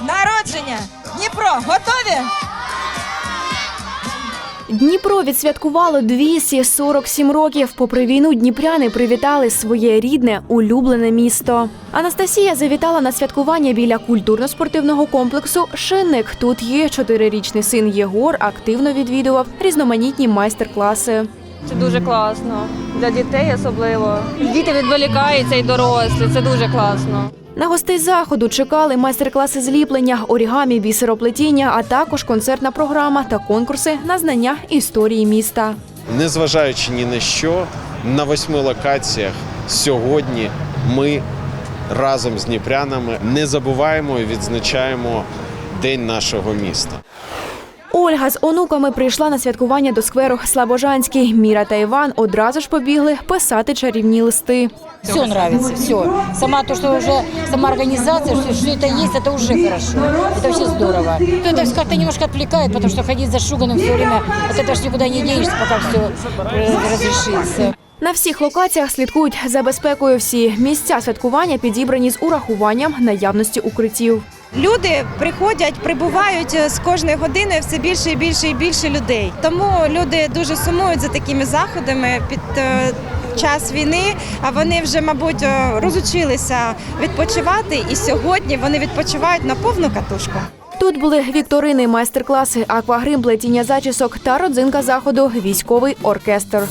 народження. Дніпро, готові? Дніпро відсвяткувало 247 років. Попри війну, дніпряни привітали своє рідне, улюблене місто. Анастасія завітала на святкування біля культурно-спортивного комплексу Шинник. Тут є чотирирічний син Єгор, активно відвідував різноманітні майстер-класи. Це дуже класно. Для дітей особливо. Діти відволікаються і дорослі. Це дуже класно. На гостей заходу чекали майстер-класи зліплення, орігамі, бісероплетіння, а також концертна програма та конкурси на знання історії міста. Незважаючи ні на що, на восьми локаціях сьогодні ми разом з дніпрянами не забуваємо і відзначаємо День нашого міста. Ольга з онуками прийшла на святкування до скверу Слабожанський. Міра та Іван одразу ж побігли писати чарівні листи. Все нравится, все. Сама то, что уже сама организация, что, что это есть, это уже хорошо. Это вообще здорово. Это как-то немножко отвлекает, потому что ходить зашуганным все время, от этого ж никуда не денешься, пока все разрешится. На всіх локаціях слідкують за безпекою. Всі місця святкування підібрані з урахуванням наявності укриттів. Люди приходять, прибувають е, з кожної години все більше і більше і більше людей. Тому люди дуже сумують за такими заходами під е, час війни. А вони вже, мабуть, е, розучилися відпочивати, і сьогодні вони відпочивають на повну катушку. Тут були вікторини, майстер-класи, аквагрим, плетіння зачісок та родзинка заходу військовий оркестр.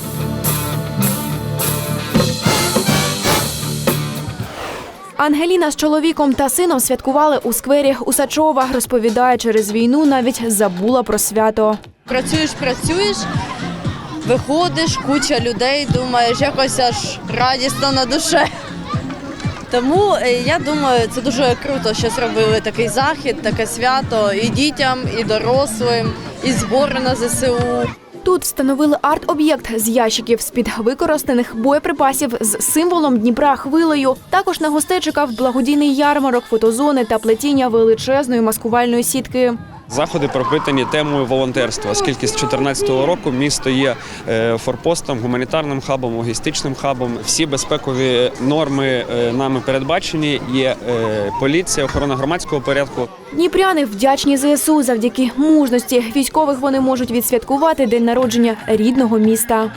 Ангеліна з чоловіком та сином святкували у сквері Усачова. Розповідає, через війну навіть забула про свято. Працюєш, працюєш, виходиш, куча людей, думаєш, якось аж радісно на душе. Тому е, я думаю, це дуже круто, що зробили такий захід, таке свято і дітям, і дорослим, і збори на ЗСУ. Тут встановили арт-об'єкт з ящиків з-під використаних боєприпасів з символом Дніпра хвилею. Також на гостей чекав благодійний ярмарок, фотозони та плетіння величезної маскувальної сітки. Заходи пропитані темою волонтерства, оскільки з 2014 року місто є е, форпостом, гуманітарним хабом, логістичним хабом. Всі безпекові норми е, нами передбачені. Є е, поліція, охорона громадського порядку. Дніпряни вдячні ЗСУ завдяки мужності військових. Вони можуть відсвяткувати день народження рідного міста.